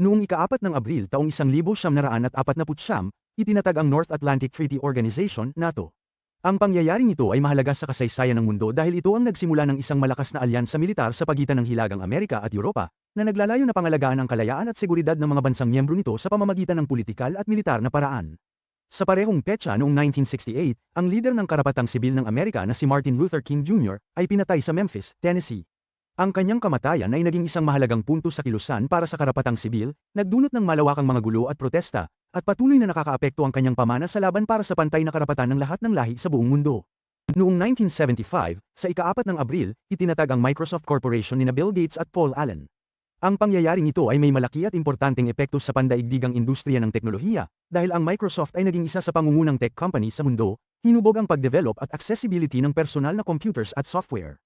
Noong ikaapat ng Abril taong 1949, itinatag ang North Atlantic Treaty Organization, NATO. Ang pangyayaring ito ay mahalaga sa kasaysayan ng mundo dahil ito ang nagsimula ng isang malakas na alyansa militar sa pagitan ng Hilagang Amerika at Europa, na naglalayo na pangalagaan ang kalayaan at seguridad ng mga bansang miyembro nito sa pamamagitan ng politikal at militar na paraan. Sa parehong petsa noong 1968, ang lider ng karapatang sibil ng Amerika na si Martin Luther King Jr. ay pinatay sa Memphis, Tennessee. Ang kanyang kamatayan ay naging isang mahalagang punto sa kilusan para sa karapatang sibil, nagdunot ng malawakang mga gulo at protesta, at patuloy na nakakaapekto ang kanyang pamana sa laban para sa pantay na karapatan ng lahat ng lahi sa buong mundo. Noong 1975, sa ikaapat ng Abril, itinatag ang Microsoft Corporation ni na Bill Gates at Paul Allen. Ang pangyayaring ito ay may malaki at importanteng epekto sa pandaigdigang industriya ng teknolohiya, dahil ang Microsoft ay naging isa sa pangungunang tech company sa mundo, hinubog ang pagdevelop at accessibility ng personal na computers at software.